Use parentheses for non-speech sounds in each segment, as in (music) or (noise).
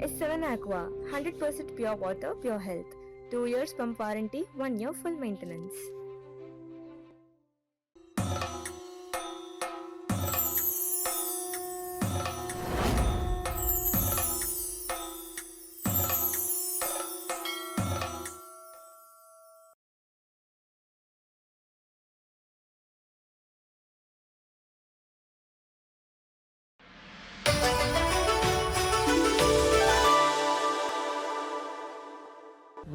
S7 Aqua, 100% pure water, pure health. 2 years pump warranty, 1 year full maintenance.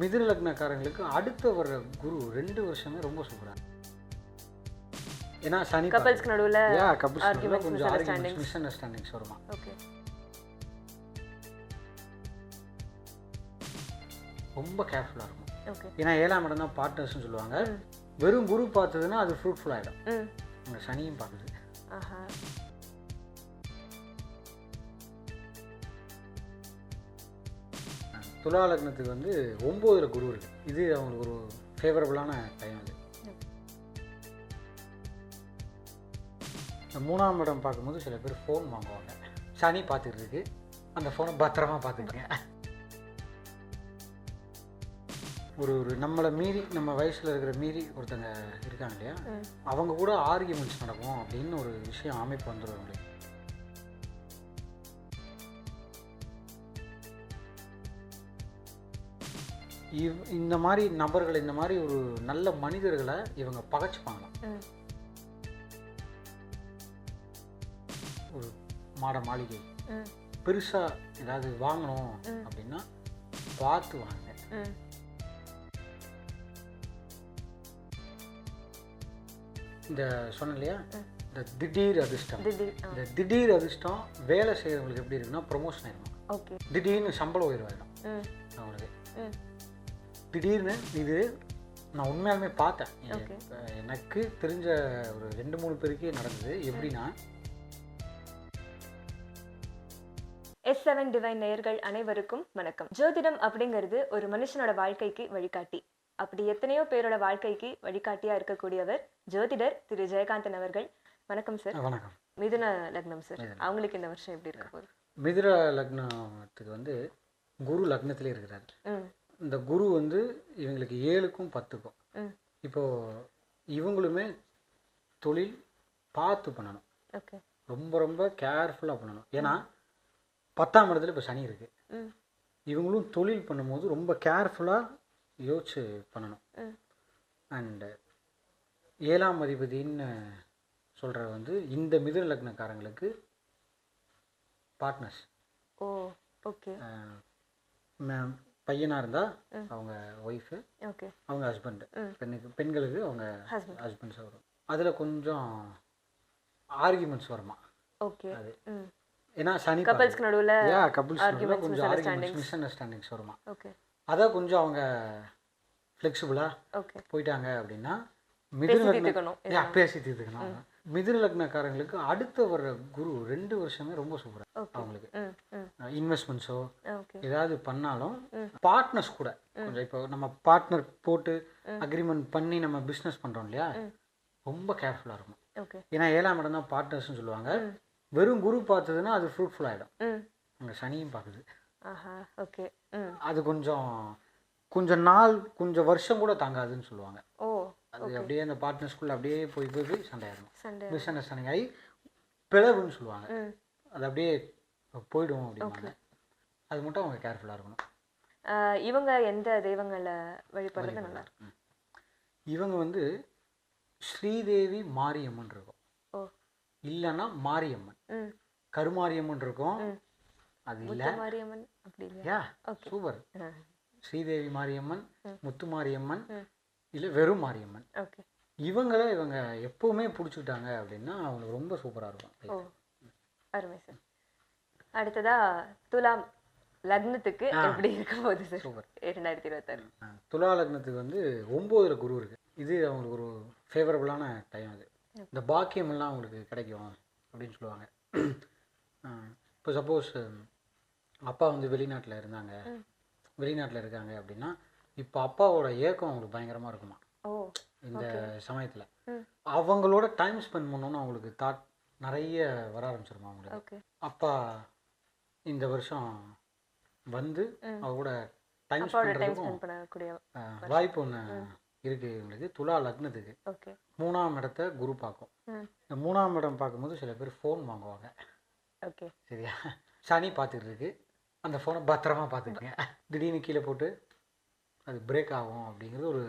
மிதுன லக்னக்காரங்களுக்கு அடுத்த வர குரு ரெண்டு வருஷமே ரொம்ப சூப்பராக ஏன்னா சனி கப்பல்ஸ்க்கு நடுவுல யா arguments, கொஞ்சம் misunderstandings. மிஸ் அண்டர்ஸ்டாண்டிங்ஸ் வருமா? ஓகே ரொம்ப கேர்ஃபுல்லாக இருக்கும். ஓகே ஏன்னா ஏழாம் இடம் தான் பார்ட்னர்ஸ்னு சொல்லுவாங்க. வெறும் குரு பார்த்ததுன்னா அது ஃப்ரூட்ஃபுல் ஆகிடும் ம். அங்கே சனியும் பார்க்குது. துலா லக்னத்துக்கு வந்து ஒம்போதுல குரு இருக்கு. இது அவங்களுக்கு ஒரு ஃபேவரபுளான டைம் அது. மூணாம் இடம் பார்க்கும்போது சில பேர் ஃபோன் வாங்குவாங்க. சனி பார்த்துட்டு இருக்கு. அந்த ஃபோனை பத்திரமா பார்த்துக்குங்க. ஒரு ஒரு நம்மளை மீறி நம்ம வயசில் இருக்கிற மீறி ஒருத்தங்க இருக்காங்க இல்லையா? அவங்க கூட ஆர்கியூமெண்ட்ஸ் நடக்கும் அப்படின்னு ஒரு விஷயம் அமைப்பு வந்துடும் அவங்களுக்கு. இவ் இந்த மாதிரி நபர்கள் இந்த மாதிரி ஒரு நல்ல மனிதர்களை இவங்க பகைச்சுப்பாங்க. ம். ஒரு மாட மாளிகை. பெருசாக ஏதாவது வாங்கணும். அப்படின்னா பார்த்து வாங்க. இந்த சொன்னேன் இல்லையா. இந்த திடீர் அதிர்ஷ்டம். இந்த திடீர் அதிர்ஷ்டம் வேலை செய்கிறவங்களுக்கு எப்படி இருக்குன்னா ப்ரொமோஷன் ஆயிடும் திடீர்னு சம்பள உயர்வு ஆயிடும். ம். அவங்களுக்கு. திடீர்னு இது நான் உண்மையாலுமே பார்த்தேன். எனக்கு தெரிஞ்ச ஒரு ரெண்டு மூணு பேருக்கே நடந்தது. எப்படின்னா எஸ் செவன் டிவைன் நேயர்கள் அனைவருக்கும் வணக்கம். ஜோதிடம் அப்படிங்கிறது ஒரு மனுஷனோட வாழ்க்கைக்கு வழிகாட்டி. அப்படி எத்தனையோ பேரோட வாழ்க்கைக்கு வழிகாட்டியா இருக்கக்கூடியவர் ஜோதிடர் திரு. ஜெயகாந்தன் அவர்கள். வணக்கம் சார் வணக்கம். மிதுன லக்னம் சார். அவங்களுக்கு இந்த வருஷம் எப்படி இருக்க? போகுது மிதுர லக்னத்துக்கு வந்து குரு லக்னத்திலே இருக்கிறார். இந்த குரு வந்து இவங்களுக்கு ஏழுக்கும் பத்துக்கும். ம் இப்போது இவங்களுமே தொழில் பார்த்து பண்ணணும். ஓகே. ரொம்ப ரொம்ப கேர்ஃபுல்லாக பண்ணணும். ஏன்னா பத்தாம் இடத்துல இப்போ சனி இருக்குது இவங்களும் தொழில் பண்ணும்போது ரொம்ப கேர்ஃபுல்லாக யோசிச்சு பண்ணணும். அண்டு ஏழாம் அதிபதின்னு சொல்கிற வந்து இந்த மிதுன லக்னக்காரங்களுக்கு பார்ட்னர்ஸ் ஓ ஓகே. பையனாக இருந்தால். அவங்க ஒய்ஃபு ஓகே. அவங்க ஹஸ்பண்டு. பெண்ணுக்கு பெண்களுக்கு அவங்க ஹஸ்பண்ட் ஹஸ்பண்ட்ஸ் வரும் அதில் கொஞ்சம் ஆர்கியூமெண்ட்ஸ் வருமா? ஓகே. அது. ஏன்னா சனி கப்பல்ஸ்க்கு நடுவுல யா கொஞ்சம் ஆர்கியூமெண்ட்ஸ். மிஸ் அண்டர்ஸ்டாண்டிங்ஸ் வருமா? ஓகே. அதை கொஞ்சம் அவங்க ஃப்ளெக்சிபிளாக ஓகே. போயிட்டாங்க அப்படின்னா பேசி மிதுன பேசி தீர்த்துக்கணும். மிதுன லக்னக்காரங்களுக்கு அடுத்த வர குரு ரெண்டு வருஷமே ரொம்ப சூப்பராக ஓகே அவங்களுக்கு. இன்வெஸ்ட்மெண்ட்ஸோ ஏதாவது பண்ணாலும். பார்ட்னர்ஸ் கூட கொஞ்சம் இப்போ நம்ம பார்ட்னர் போட்டு. அக்ரிமெண்ட் பண்ணி நம்ம பிஸ்னஸ் பண்ணுறோம் இல்லையா. ரொம்ப கேர்ஃபுல்லாக இருக்கும். ஏன்னா ஏழாம் இடம் தான் பார்ட்னர்ஸ்னு சொல்லுவாங்க. வெறும் குரு பார்த்ததுன்னா அது ஃப்ரூட்ஃபுல் ஆகிடும் அங்கே சனியும் பார்க்குது. அது கொஞ்சம் கொஞ்சம் நாள் கொஞ்சம் வருஷம் கூட தாங்காதுன்னு சொல்லுவாங்க. ஓ அது அப்படியே அந்த பார்ட்னர்ஸ்குள்ளே அப்படியே போய் போய் போய் சண்டை ஆயிடும் சண்டே மிஸ் அண்டர்ஸ்டாண்டிங் ஆகி பிளவுன்னு சொல்லுவாங்க. அது அப்படியே போயிடும் அப்படிம்பாங்க. அது மட்டும் அவங்க கேர்ஃபுல்லாக இருக்கணும். இவங்க எந்த தெய்வங்களை வழிபடுறது நல்லா இருக்கும். இவங்க வந்து ஸ்ரீதேவி மாரியம்மன் இருக்கும். இல்லைன்னா மாரியம்மன். கருமாரியம்மன் இருக்கும். அது இல்லை. மாரியம்மன் அப்படி இல்லையா? Yeah super. ஸ்ரீதேவி மாரியம்மன். முத்து மாரியம்மன். இல்லை வெறும் மாரியம்மன். ஓகே. இவங்கள இவங்க எப்பவுமே பிடிச்சிக்கிட்டாங்க அப்படின்னா அவங்களுக்கு ரொம்ப சூப்பராக இருக்கும் ஓ அருமை சார் அடுத்ததா துலாம் லக்னத்துக்கு. எப்படி இருக்க போகுது சார் சூப்பர். இரண்டாயிரத்தி இருபத்தாறு. துலா லக்னத்துக்கு வந்து ஒம்போதுல குரு இருக்கு. இது அவங்களுக்கு ஒரு ஃபேவரபுளான டைம் அது. இந்த பாக்கியம் எல்லாம் அவங்களுக்கு கிடைக்கும் அப்படின்னு சொல்லுவாங்க. இப்போ சப்போஸ் அப்பா வந்து வெளிநாட்டில் இருந்தாங்க. வெளிநாட்டில் இருக்காங்க அப்படின்னா இப்போ அப்பாவோட ஏக்கம் அவங்களுக்கு பயங்கரமாக இருக்குமா? இந்த சமயத்தில். அவங்களோட டைம் ஸ்பெண்ட் பண்ணணும்னு அவங்களுக்கு தாட் நிறைய வர ஆரம்பிச்சிருமா அவங்களுக்கு? அப்பா இந்த வருஷம் வந்து. அவ கூட டைம் ஸ்பெண்ட் வாய்ப்பு ஒன்று இருக்குது இவங்களுக்கு. துலா லக்னத்துக்கு. ஓகே. மூணாம் இடத்த குரு பார்க்கும். இந்த மூணாம் இடம் பார்க்கும்போது சில பேர் ஃபோன் வாங்குவாங்க. ஓகே. சரியா? சனி பார்த்துட்டு இருக்கு. அந்த ஃபோனை பத்திரமா பார்த்துக்குங்க. திடீர்னு கீழே போட்டு அது பிரேக் ஆகும் அப்படிங்கிறது ஒரு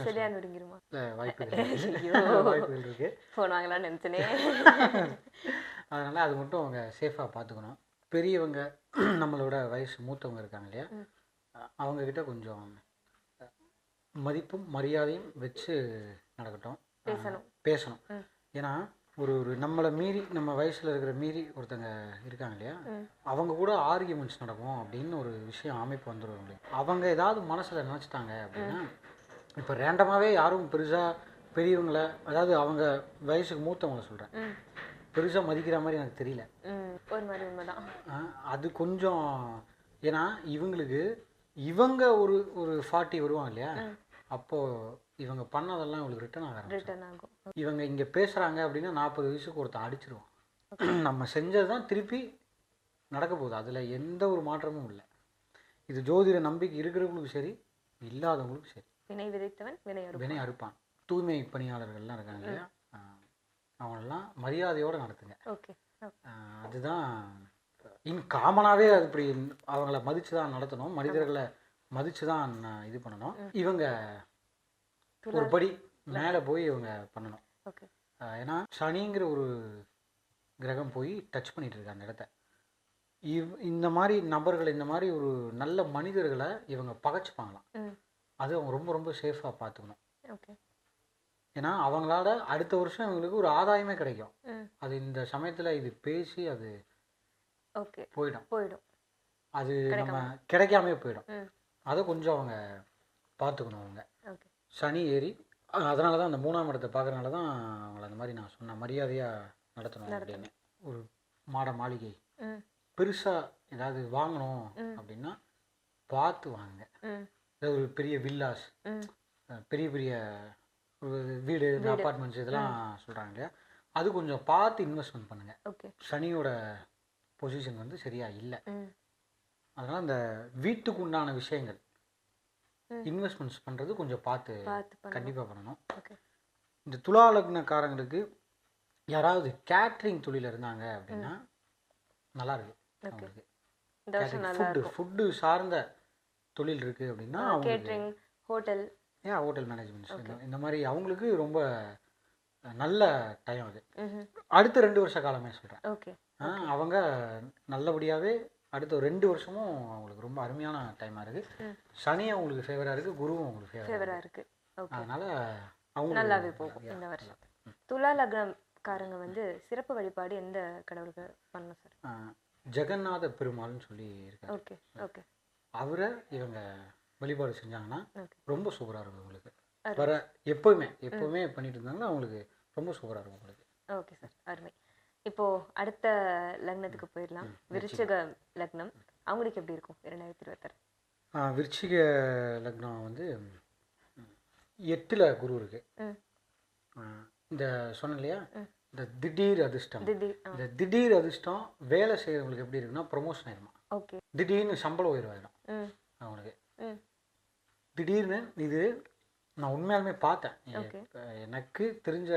சளியா நொறுங்கிருமா? அஹ், வாய்ப்புகள் (laughs) வாய்ப்புகள் இருக்கு. ஃபோன் வாங்கலாம்னு நினைச்சனே. அதனால அது மட்டும் அவங்க சேஃபாக பார்த்துக்கணும் பெரியவங்க (clears throat) நம்மளோட வயசு மூத்தவங்க இருக்காங்க இல்லையா? ம். அவங்க கிட்ட கொஞ்சம் மதிப்பும் மரியாதையும் வச்சு நடக்கட்டும். பேசணும். பேசணும். ஏன்னா ஒரு ஒரு நம்மளை மீறி நம்ம வயசில் இருக்கிற மீறி ஒருத்தங்க இருக்காங்க இல்லையா. அவங்க கூட ஆர்கியூமெண்ட்ஸ் நடக்கும் அப்படின்னு ஒரு விஷயம் அமைப்பு வந்துடும் அவங்க ஏதாவது மனசில் நினச்சிட்டாங்க அப்படின்னா இப்போ ரேண்டமாகவே யாரும் பெருசாக பெரியவங்கள அதாவது அவங்க வயசுக்கு மூத்தவங்கள சொல்கிறேன் ம் பெருசாக மதிக்கிற மாதிரி எனக்கு தெரியல. ஒரு மாதிரி உண்மைதான். ஆ, அது கொஞ்சம் ஏன்னா இவங்களுக்கு இவங்க ஒரு ஒரு ஃபார்ட்டி வருவாங்க இல்லையா. அப்போது இவங்க பண்ணதெல்லாம் இவங்களுக்கு ரிட்டர்ன் ஆக ஆரம்பிச்சிடும். ரிட்டர்ன் ஆகும். இவங்க இங்கே பேசுகிறாங்க அப்படின்னா நாற்பது வயசுக்கு ஒருத்தன் அடிச்சிருவான். நம்ம செஞ்சது தான் திருப்பி நடக்க போகுது. அதில் எந்த ஒரு மாற்றமும் இல்லை. இது ஜோதிட நம்பிக்கை இருக்கிறவங்களுக்கும் சரி இல்லாதவங்களுக்கும் சரி. வினை விதைத்தவன் வினை வினை அறுப்பான். தூய்மை பணியாளர்கள்லாம் இருக்காங்க இல்லையா? அவங்களெல்லாம் மரியாதையோடு நடத்துங்க. ஓகே அதுதான் இன் காமனாகவே அது இப்படி அவங்கள மதித்து தான் நடத்தணும். மனிதர்களை மதித்து தான் இது பண்ணணும். இவங்க ஒரு படி மேலே போய் இவங்க பண்ணணும். ஓகே. ஏன்னா சனிங்கிற ஒரு கிரகம் போய் டச் பண்ணிட்டு இருக்கு அந்த இடத்த. இவ் இந்த மாதிரி நபர்கள் இந்த மாதிரி ஒரு நல்ல மனிதர்களை இவங்க பகைச்சுப்பாங்களாம். அது அவங்க ரொம்ப ரொம்ப சேஃபாக பார்த்துக்கணும். ஓகே. ஏன்னா அவங்களால அடுத்த வருஷம் இவங்களுக்கு ஒரு ஆதாயமே கிடைக்கும். அது இந்த சமயத்தில் இது பேசி அது ஓகே. போயிடும். போயிடும். அது நம்ம கிடைக்காமே. போயிடும். அதை கொஞ்சம் அவங்க பார்த்துக்கணும் அவங்க. சனி ஏறி அதனால தான் அந்த மூணாம் இடத்தை பார்க்கறனால தான் அவங்கள அந்த மாதிரி நான் சொன்னேன் மரியாதையாக நடத்தணும் அப்படின்னு. ஒரு மாட மாளிகை. பெருசாக ஏதாவது வாங்கணும் அப்படின்னா பார்த்து வாங்குங்க. ம். ஏதாவது ஒரு பெரிய வில்லாஸ் பெரிய பெரிய வீடு இந்த அப்பார்ட்மெண்ட்ஸ் இதெல்லாம் சொல்கிறாங்க இல்லையா? அது கொஞ்சம் பார்த்து இன்வெஸ்ட்மெண்ட் பண்ணுங்கள் சனியோட பொசிஷன் வந்து சரியா இல்லை. அதனால் அந்த வீட்டுக்கு உண்டான விஷயங்கள். இன்வெஸ்ட்மெண்ட்ஸ் பண்ணுறது கொஞ்சம் பார்த்து கண்டிப்பாக பண்ணணும். இந்த துலா லக்னக்காரங்களுக்கு யாராவது கேட்ரிங் தொழில் இருந்தாங்க அப்படின்னா நல்லா இருக்கு அவங்களுக்கு. ஃபுட்டு ஃபுட்டு சார்ந்த தொழில் இருக்குது அப்படின்னா கேட்ரிங் ஹோட்டல். ஏன் ஹோட்டல் மேனேஜ்மெண்ட்ஸ் இந்த மாதிரி அவங்களுக்கு ரொம்ப நல்ல டைம் அது. அடுத்த ரெண்டு வருஷ காலமே சொல்கிறேன் அவங்க நல்லபடியாகவே அடுத்த ஒரு ரெண்டு வருஷமும் அவங்களுக்கு ரொம்ப அருமையான டைமாக இருக்குது. சனி அவங்களுக்கு ஃபேவராக இருக்குது குருவும் அவங்களுக்கு ஃபேவராக ஃபேவரா இருக்கு. ஓகே அதனால் அவங்க நல்லாவே போகும் இந்த வருஷம். துலா லக்னக்காரங்க வந்து சிறப்பு வழிபாடு எந்த கடவுளுக்கு பண்ணணும் சார்? ஜெகநாத பெருமாள்னு சொல்லி இருக்காரு. Okay okay. அவரை இவங்க வழிபாடு செஞ்சாங்கன்னா ரொம்ப சூப்பராக இருக்கும் உங்களுக்கு. வர எப்போவுமே எப்போவுமே பண்ணிட்டு இருந்தாங்கன்னா அவங்களுக்கு ரொம்ப சூப்பராக இருக்கும் உங்களுக்கு ஓகே சார் அருமை. இப்போ அடுத்த லக்னத்துக்கு போயிடலாம். விருச்சிக லக்னம். அவங்களுக்கு எப்படி இருக்கும்? இரண்டாயிரத்தி இருபத்தாறு. விருச்சிக லக்னம் வந்து எட்டில் குரு இருக்கு. இந்த சொன்னேன் இல்லையா. இந்த திடீர் அதிர்ஷ்டம். இந்த திடீர் அதிர்ஷ்டம் வேலை செய்கிறவங்களுக்கு எப்படி இருக்குன்னா ப்ரொமோஷன் ஆயிடுமா ஓகே. திடீர்னு சம்பளம் உயர்வாயிடும் அவங்களுக்கு. திடீர்னு இது நான் உண்மையாலுமே பார்த்தேன். எனக்கு தெரிஞ்ச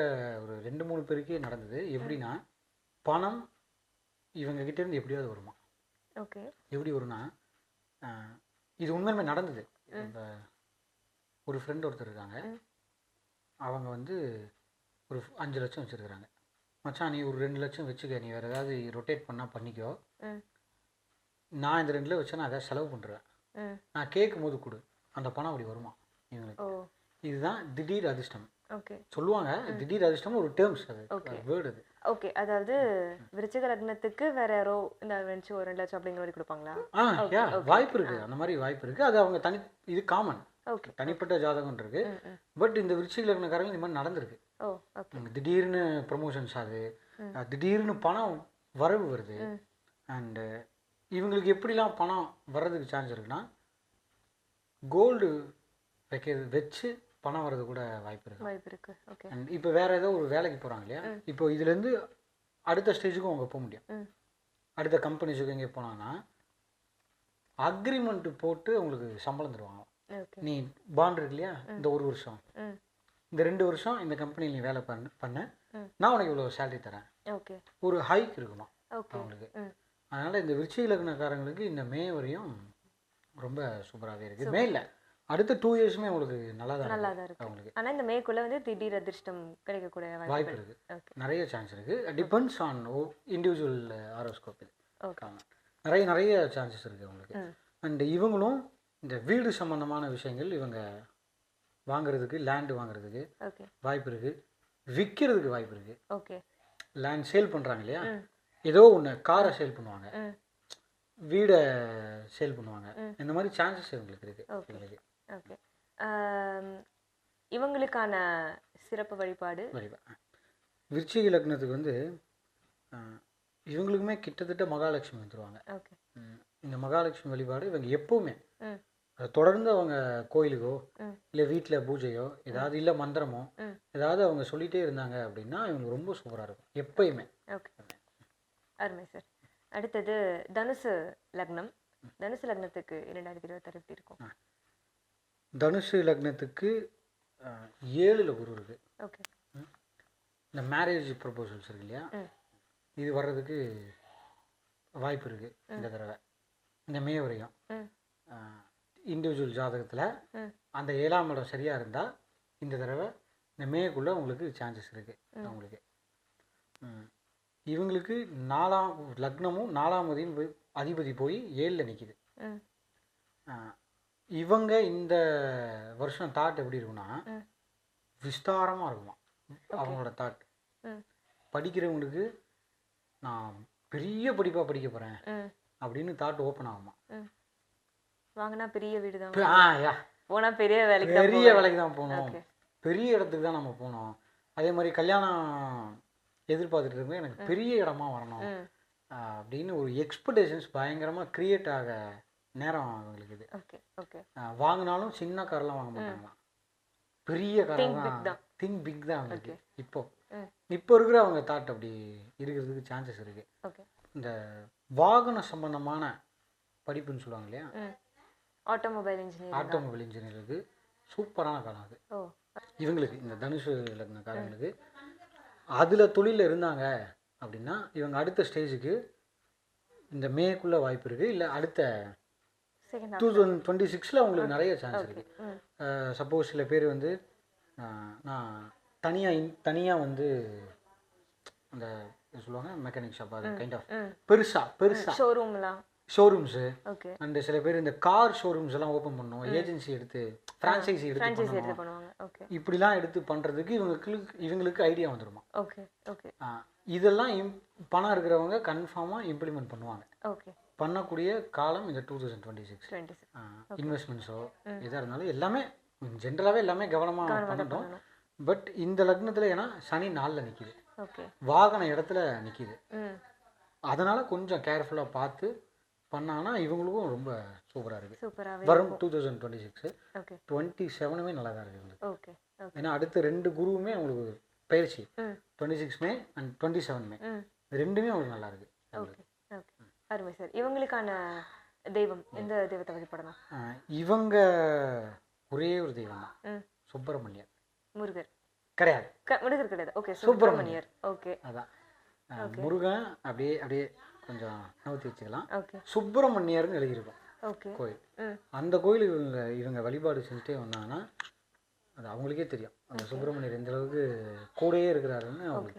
ஒரு ரெண்டு மூணு பேருக்கே நடந்தது. எப்படின்னா பணம் இவங்க கிட்ட இருந்து எப்படியாவது வருமா? ஓகே. எப்படி வரும்னா இது உண்மையாலுமே நடந்தது. இப்போ ஒரு ஃப்ரெண்ட் ஒருத்தர் இருக்காங்க. அவங்க வந்து ஒரு அஞ்சு லட்சம் வச்சுருக்குறாங்க. மச்சான் நீ ஒரு ரெண்டு லட்சம் வச்சுக்க. நீ வேறு ஏதாவது ரொட்டேட் பண்ணால் பண்ணிக்கோ. நான் இந்த ரெண்டில் வச்சா நான் ஏதாவது செலவு பண்ணுறேன் நான் கேட்கும் போது கொடு. அந்த பணம் அப்படி வருமா? இவங்களுக்கு. இதுதான் திடீர் அதிர்ஷ்டம். ஓகே சொல்லுவாங்க. திடீர் அதிர்ஷ்டம் ஒரு டேர்ம்ஸ் அது. Okay. வேர்டு அது. ஓகே அதாவது விருச்சிக லக்னத்துக்கு வேற யாரோ இந்த வெஞ்சு ஒரு ரெண்டு லட்சம் அப்படிங்கிற மாதிரி கொடுப்பாங்களா? ஆ வாய்ப்பு இருக்கு. அந்த மாதிரி வாய்ப்பு இருக்கு. அது அவங்க தனி இது காமன் ஓகே தனிப்பட்ட ஜாதகம் இருக்கு. பட் இந்த விருச்சிக லக்னக்காரங்க இந்த மாதிரி நடந்திருக்கு. ஓ ஓகே திடீர்னு ப்ரமோஷன்ஸ் ஆகுது திடீர்னு பணம் வரவு வருது. அண்டு இவங்களுக்கு எப்படிலாம் பணம் வர்றதுக்கு சான்ஸ் இருக்குன்னா கோல்டு வைக்கிறது வச்சு பணம் வர்றது கூட வாய்ப்பு இருக்கு. வாய்ப்பு இருக்கு. ஓகே இப்போ வேற ஏதோ ஒரு வேலைக்கு போகிறாங்க இல்லையா? இப்போ இதுலேருந்து அடுத்த ஸ்டேஜுக்கும் அவங்க போக முடியும். அடுத்த கம்பெனிஸுக்கு எங்கே போனாங்கன்னா அக்ரிமெண்ட் போட்டு உங்களுக்கு சம்பளம் தருவாங்க. நீ பாண்ட் இருக்கு இல்லையா? இந்த ஒரு வருஷம். இந்த ரெண்டு வருஷம் இந்த கம்பெனியில் நீ வேலை பண்ண பண்ண. நான் உனக்கு இவ்வளோ சேலரி தரேன். ஓகே ஒரு ஹைக் இருக்குமா ஓகே அவங்களுக்கு. அதனால் இந்த விருச்சிக லக்னக்காரங்களுக்கு இந்த மே வரையும் ரொம்ப சூப்பராகவே இருக்குது மே இல்லை. அடுத்த டூ இயர்ஸுமே உங்களுக்கு நல்லா தான் நல்லா தான் இருக்கு. அவங்களுக்கு. ஆனா இந்த மேக்குள்ள வந்து திடீர் அதிர்ஷ்டம் கிடைக்கக்கூடிய வாய்ப்பு இருக்குது ஓகே. நிறைய சான்ஸ் இருக்குது டிபெண்ட்ஸ் ஆன் இண்டிவிஜுவல் ஆரோஸ்கோப் இது ஓகே. நிறைய நிறைய சான்சஸ் இருக்குது அவங்களுக்கு ம். அண்ட் இவங்களும் இந்த வீடு சம்பந்தமான விஷயங்கள் இவங்க வாங்குறதுக்கு லேண்டு வாங்குறதுக்கு ஓகே. வாய்ப்பு இருக்குது விற்கிறதுக்கு வாய்ப்பு இருக்குது ஓகே. லேண்ட் சேல் பண்ணுறாங்க இல்லையா? ஏதோ ஒன்று காரை சேல் பண்ணுவாங்க. வீடை சேல் பண்ணுவாங்க. இந்த மாதிரி சான்சஸ் இவங்களுக்கு இருக்குது. இவங்களுக்கு. ஓகே. இவங்களுக்கான சிறப்பு வழிபாடு? வழிபா விருச்சிக லக்னத்துக்கு வந்து இவங்களுக்குமே கிட்டத்தட்ட மகாலட்சுமி ம், இந்த மகாலட்சுமி வழிபாடு இவங்க எப்பவுமே. தொடர்ந்து அவங்க கோயிலுக்கோ இல்லை வீட்டில் பூஜையோ ஏதாவது இல்லை மந்திரமோ ஏதாவது அவங்க சொல்லிகிட்டே இருந்தாங்க அப்படின்னா இவங்களுக்கு ரொம்ப சூப்பராக இருக்கும். எப்பயுமே. ஓகே. அருமை சார். அடுத்தது தனுசு லக்னம். தனுசு லக்னத்துக்கு இரண்டாயிரத்தி இருபத்தாறு எப்படி இருக்கும்? தனுசு லக்னத்துக்கு ஏழுல குரு இருக்குது ஓகே. இந்த மேரேஜ் ப்ரப்போசல்ஸ் இருக்கு இல்லையா? இது வர்றதுக்கு வாய்ப்பு இருக்குது இந்த தடவை. இந்த மே வரையும். இண்டிவிஜுவல் ஜாதகத்தில் அந்த ஏழாம் இடம் சரியாக இருந்தால் இந்த தடவை இந்த மேக்குள்ளே உங்களுக்கு சான்சஸ் இருக்குது அவங்களுக்கு. இவங்களுக்கு நாலாம் லக்னமும் நாலாம் அதிபதி போய் ஏழில் நிற்கிது இவங்க இந்த வருஷம் தாட் எப்படி இருக்குன்னா ம் விஸ்தாரமாக இருக்குமா? அவங்களோட தாட் படிக்கிறவங்களுக்கு நான் பெரிய படிப்பாக படிக்க போகிறேன் அப்படின்னு தாட் ஓப்பன் ஆகுமா? வாங்கினா பெரிய வீடு தான் ஆ யா. போனா பெரிய வேலைக்கு பெரிய வேலைக்கு தான் போகணும். பெரிய இடத்துக்கு தான் நம்ம போகணும். அதே மாதிரி கல்யாணம் எதிர்பார்த்துட்டு இருக்கோம் எனக்கு பெரிய இடமா வரணும். அப்படின்னு ஒரு எக்ஸ்பெக்டேஷன்ஸ் பயங்கரமாக க்ரியேட் ஆக நேரம் அவங்களுக்கு இது. Okay okay. வாங்கினாலும் சின்ன கார்லாம் வாங்க மாட்டாங்களாம் பெரிய கார் தான். திங்க் பிக் தான் அவங்களுக்கு. இப்போ இப்போ இருக்கிற அவங்க தாட் அப்படி இருக்கிறதுக்கு சான்சஸ் இருக்கு. ஓகே. இந்த வாகன சம்பந்தமான படிப்புன்னு சொல்லுவாங்க இல்லையா? ஆட்டோமொபைல் இன்ஜினியரிங் ஆட்டோமொபைல் இன்ஜினியருக்கு சூப்பரான காலம் அது. இவங்களுக்கு இந்த தனுஷு லக்னக்காரங்களுக்கு அதில் தொழிலில் இருந்தாங்க அப்படின்னா இவங்க அடுத்த ஸ்டேஜுக்கு இந்த மேக்குள்ளே வாய்ப்பு இருக்குது இல்லை அடுத்த டூ தௌசண்ட் டுவெண்ட்டி சிக்ஸில் அவங்களுக்கு நிறைய சான்ஸ் இருக்குது சப்போஸ் சில பேர் வந்து நான் தனியாக இன் தனியாக வந்து அந்த சொல்லுவாங்க மெக்கானிக் ஷாப் அது கைண்ட் ஆஃப் பெருசாக பெருசாக ஷோரூம்லாம் ஷோரூம்ஸு அண்ட் சில பேர் இந்த கார் ஷோரூம்ஸ் எல்லாம் ஓப்பன் பண்ணோம். ஏஜென்சி எடுத்து ஃப்ரான்ச்சைசி எடுத்து பண்ணுவாங்க. ஓகே இப்படிலாம் எடுத்து பண்ணுறதுக்கு இவங்களுக்கு இவங்களுக்கு ஐடியா வந்துருமா? ஓகே ஓகே இதெல்லாம் இம் பணம் இருக்கிறவங்க கன்ஃபார்மாக இம்ப்ளிமெண்ட் பண்ணுவாங்க. ஓகே பண்ணக்கூடிய காலம் இந்த டூ தௌசண்ட் டுவெண்ட்டி சிக்ஸ் இன்வெஸ்ட்மெண்ட்ஸோ எதாக இருந்தாலும் எல்லாமே ஜென்ரலாகவே எல்லாமே கவனமாக பண்ணட்டும். பட் இந்த லக்னத்தில் ஏன்னா சனி நாளில் நிற்கிது வாகன இடத்துல நிற்கிது அதனால் கொஞ்சம் கேர்ஃபுல்லாக பார்த்து பண்ணாங்கன்னா இவங்களுக்கும் ரொம்ப சூப்பராக இருக்குது வரும் two thousand twenty six twenty செவனுமே நல்லா தான் இருக்குது ஓகே ஏன்னா அடுத்த ரெண்டு குருவுமே அவங்களுக்கு பயிற்சி. Twenty six May. And twenty seven May. ரெண்டுமே அவங்களுக்கு நல்லா இருக்கு. Okay okay. அருமை சார். இவங்களுக்கான தெய்வம் எந்த தெய்வத்தை வழிபடணும் இவங்க ஒரே ஒரு தெய்வம் தான் சுப்பிரமணியர். முருகர். கிடையாது. முருகர் கிடையாது. ஓகே சுப்பிரமணியர். ஓகே. அதான். முருகன் அப்படியே அப்படியே கொஞ்சம் நவுத்தி வச்சுக்கலாம். சுப்பிரமணியர்னு எழுதியிருக்கும். ஓகே. கோயில். அந்த கோயில் இவங்க இவங்க வழிபாடு செஞ்சுட்டே வந்தாங்கன்னா அது அவங்களுக்கே தெரியும். அந்த சுப்பிரமணியர் எந்த அளவுக்கு கூடயே இருக்கிறாருன்னு அவங்களுக்கு